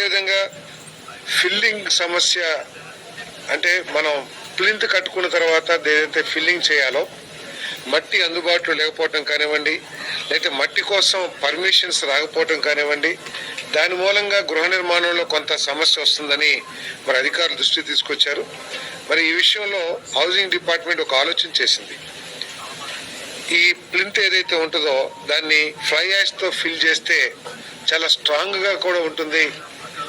అదేవిధంగా ఫిల్లింగ్ సమస్య అంటే మనం ప్లింత్ కట్టుకున్న తర్వాత ఏదైతే ఫిల్లింగ్ చేయాలో మట్టి అందుబాటులో లేకపోవటం కానివ్వండి లేకపోతే మట్టి కోసం పర్మిషన్స్ రాకపోవటం కానివ్వండి దాని మూలంగా గృహ నిర్మాణంలో కొంత సమస్య వస్తుందని మరి అధికారులు దృష్టి తీసుకొచ్చారు. మరి ఈ విషయంలో హౌసింగ్ డిపార్ట్మెంట్ ఒక ఆలోచన చేసింది. ఈ ప్లింత్ ఏదైతే ఉంటుందో దాన్ని ఫ్లై యాష్తో ఫిల్ చేస్తే చాలా స్ట్రాంగ్గా కూడా ఉంటుంది.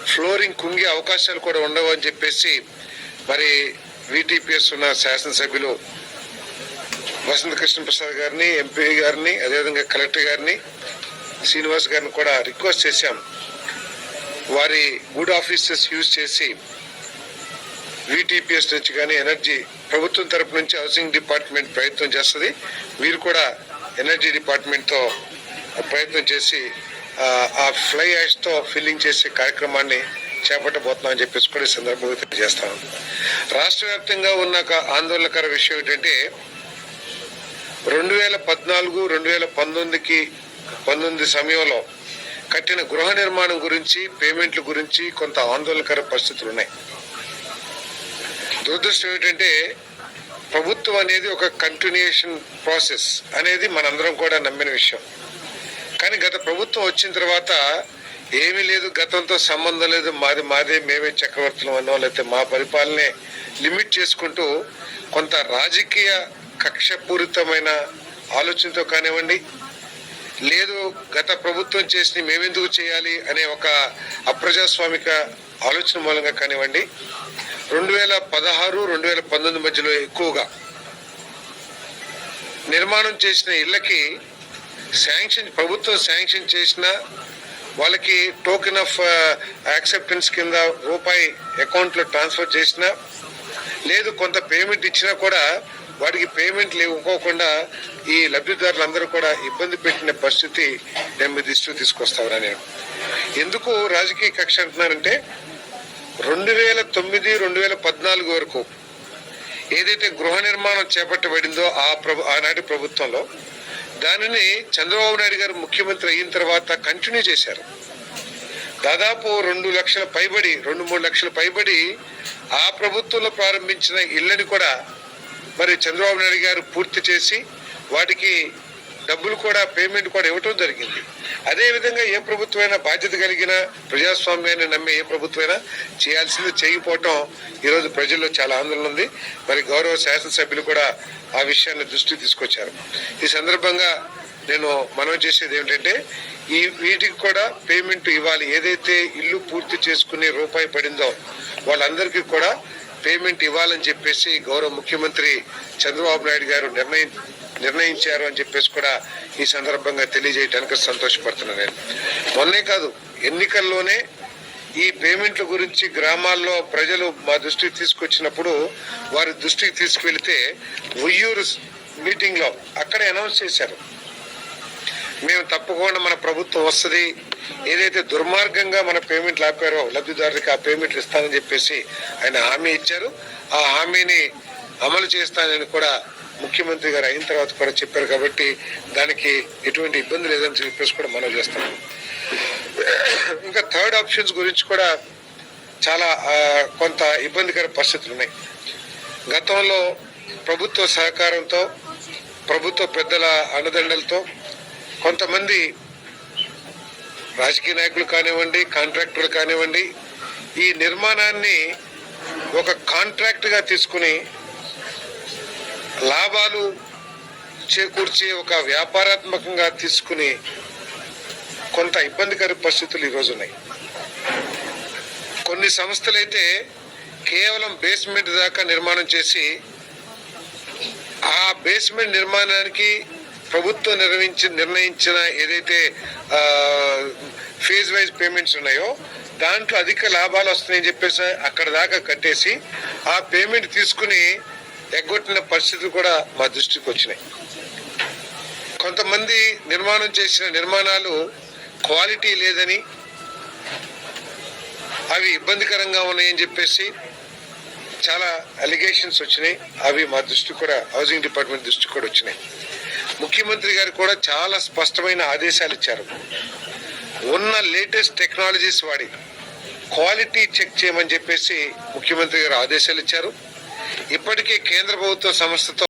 ఫ్లోరింగ్ కుంగే అవకాశాలు కూడా ఉండవు అని చెప్పేసి మరి వీటీపీఎస్ ఉన్న శాసనసభ్యులు వసంత కృష్ణ ప్రసాద్ గారిని ఎంపీ గారిని అదేవిధంగా కలెక్టర్ గారిని శ్రీనివాస్ గారిని కూడా రిక్వెస్ట్ చేశాం. వారి గుడ్ ఆఫీసెస్ యూజ్ చేసి వీటీపీఎస్ నుంచి కానీ ఎనర్జీ ప్రభుత్వం తరపు నుంచి హౌసింగ్ డిపార్ట్మెంట్ ప్రయత్నం చేస్తుంది. వీరు కూడా ఎనర్జీ డిపార్ట్మెంట్తో ప్రయత్నం చేసి ఆ, ఫ్లై యాష్తో ఫిల్లింగ్ చేసే కార్యక్రమాన్ని చేపట్టబోతున్నాం అని చెప్పేసి కూడా ఈ సందర్భంగా తెలియజేస్తాను. రాష్ట్ర వ్యాప్తంగా ఉన్న ఒక ఆందోళనకర విషయం ఏంటంటే రెండు వేల పద్నాలుగు రెండు వేల పంతొమ్మిదికి పంతొమ్మిది సమయంలో కట్టిన గృహ నిర్మాణం గురించి పేమెంట్ల గురించి కొంత ఆందోళనకర పరిస్థితులు ఉన్నాయి. దురదృష్టం ఏంటంటే ప్రభుత్వం అనేది ఒక కంటిన్యూషన్ ప్రాసెస్ అనేది మనందరం కూడా నమ్మిన విషయం. కానీ గత ప్రభుత్వం వచ్చిన తర్వాత ఏమీ లేదు గతంతో సంబంధం లేదు మాది మాదే మేమే చక్రవర్తులం అన్నో లేకపోతే మా పరిపాలనే లిమిట్ చేసుకుంటూ కొంత రాజకీయ కక్షపూరితమైన ఆలోచనతో కానివ్వండి లేదు గత ప్రభుత్వం చేసి మేమెందుకు చేయాలి అనే ఒక అప్రజాస్వామిక ఆలోచన మూలంగా కానివ్వండి రెండు వేల పదహారు రెండు వేల పంతొమ్మిది మధ్యలో ఎక్కువగా నిర్మాణం చేసిన ఇళ్ళకి శాంక్షన్ ప్రభుత్వం శాంక్షన్ చేసిన వాళ్ళకి టోకెన్ ఆఫ్ యాక్సెప్టెన్స్ కింద రూపాయి అకౌంట్లో ట్రాన్స్ఫర్ చేసిన లేదు కొంత పేమెంట్ ఇచ్చినా కూడా వాటికి పేమెంట్ ఇవ్వకోకుండా ఈ లబ్ధిదారులందరూ కూడా ఇబ్బంది పెట్టిన పరిస్థితి నేను మీ దృష్టిలో తీసుకొస్తాను నేను. ఎందుకు రాజకీయ కక్ష అంటున్నానంటే రెండు వేల తొమ్మిది రెండు వేల పద్నాలుగు వరకు ఏదైతే గృహ నిర్మాణం చేపట్టబడిందో ఆ ప్రభు ఆనాటి ప్రభుత్వంలో దానిని చంద్రబాబు నాయుడు గారు ముఖ్యమంత్రి అయిన తర్వాత కంటిన్యూ చేశారు. దాదాపు రెండు లక్షల పైబడి రెండు మూడు లక్షల పైబడి ఆ ప్రభుత్వంలో ప్రారంభించిన ఇళ్ళని కూడా మరి చంద్రబాబు నాయుడు గారు పూర్తి చేసి వాటికి డబ్బులు కూడా పేమెంట్ కూడా ఇవ్వటం జరిగింది. అదేవిధంగా ఏ ప్రభుత్వమైనా బాధ్యత కలిగిన ప్రజాస్వామ్యాన్ని నమ్మే ఏ ప్రభుత్వమైనా చేయాల్సింది చేయకపోవటం ఈరోజు ప్రజల్లో చాలా ఆందోళన ఉంది. మరి గౌరవ శాసనసభ్యులు కూడా ఆ విషయాన్ని దృష్టికి తీసుకొచ్చారు. ఈ సందర్భంగా నేను మనం చేసేది ఏమిటంటే ఈ వీటికి కూడా పేమెంట్ ఇవ్వాలి. ఏదైతే ఇల్లు పూర్తి చేసుకునే రూపాయి పడిందో వాళ్ళందరికీ కూడా పేమెంట్ ఇవ్వాలని చెప్పేసి గౌరవ ముఖ్యమంత్రి చంద్రబాబు నాయుడు గారు నిర్ణయం నిర్ణయించారు అని చెప్పేసి కూడా ఈ సందర్భంగా తెలియజేయడానికి సంతోషపడుతున్నాను నేను. మొన్నే కాదు ఎన్నికల్లోనే ఈ పేమెంట్ల గురించి గ్రామాల్లో ప్రజలు మా దృష్టికి తీసుకొచ్చినప్పుడు వారి దృష్టికి తీసుకువెళితే ఉయ్యూరు మీటింగ్లో అక్కడే అనౌన్స్ చేశారు. మేము తప్పకుండా మన ప్రభుత్వం వస్తుంది ఏదైతే దుర్మార్గంగా మన పేమెంట్లు ఆపారో లబ్ధిదారుడికి ఆ పేమెంట్లు ఇస్తానని చెప్పేసి ఆయన హామీ ఇచ్చారు. ఆ హామీని అమలు చేస్తానని కూడా ముఖ్యమంత్రి గారు అయిన తర్వాత కూడా చెప్పారు కాబట్టి దానికి ఎటువంటి ఇబ్బంది లేదని చెప్పేసి కూడా మనం చేస్తాం. ఇంకా థర్డ్ ఆప్షన్స్ గురించి కూడా చాలా కొంత ఇబ్బందికర పరిస్థితులు ఉన్నాయి. గతంలో ప్రభుత్వ సహకారంతో ప్రభుత్వ పెద్దల అండదండలతో కొంతమంది రాజకీయ నాయకులు కానివ్వండి కాంట్రాక్టర్లు కానివ్వండి ఈ నిర్మాణాన్ని ఒక కాంట్రాక్ట్గా తీసుకుని లాభాలు చేకూర్చే ఒక వ్యాపారాత్మకంగా తీసుకుని కొంత ఇబ్బందికర పరిస్థితులు ఈరోజు ఉన్నాయి. కొన్ని సంస్థలైతే కేవలం బేస్మెంట్ దాకా నిర్మాణం చేసి ఆ బేస్మెంట్ నిర్మాణానికి ప్రభుత్వం నిర్వహించి నిర్ణయించిన ఏదైతే ఫేజ్ వైజ్ పేమెంట్స్ ఉన్నాయో దాంట్లో అధిక లాభాలు వస్తున్నాయని చెప్పేసి అక్కడ దాకా కట్టేసి ఆ పేమెంట్ తీసుకుని ఎగ్గొట్టిన పరిస్థితులు కూడా మా దృష్టికి వచ్చినాయి. కొంతమంది నిర్మాణం చేసిన నిర్మాణాలు క్వాలిటీ లేదని అవి ఇబ్బందికరంగా ఉన్నాయని చెప్పేసి చాలా అలిగేషన్స్ వచ్చినాయి. అవి మా దృష్టి కూడా హౌసింగ్ డిపార్ట్మెంట్ దృష్టి కూడా వచ్చినాయి. ముఖ్యమంత్రి గారు కూడా చాలా స్పష్టమైన ఆదేశాలు ఇచ్చారు. ఉన్న లేటెస్ట్ టెక్నాలజీస్ వాడి క్వాలిటీ చెక్ చేయమని చెప్పేసి ముఖ్యమంత్రి గారు ఆదేశాలు ఇచ్చారు. ఇప్పటికే కేంద్ర ప్రభుత్వ సంస్థతో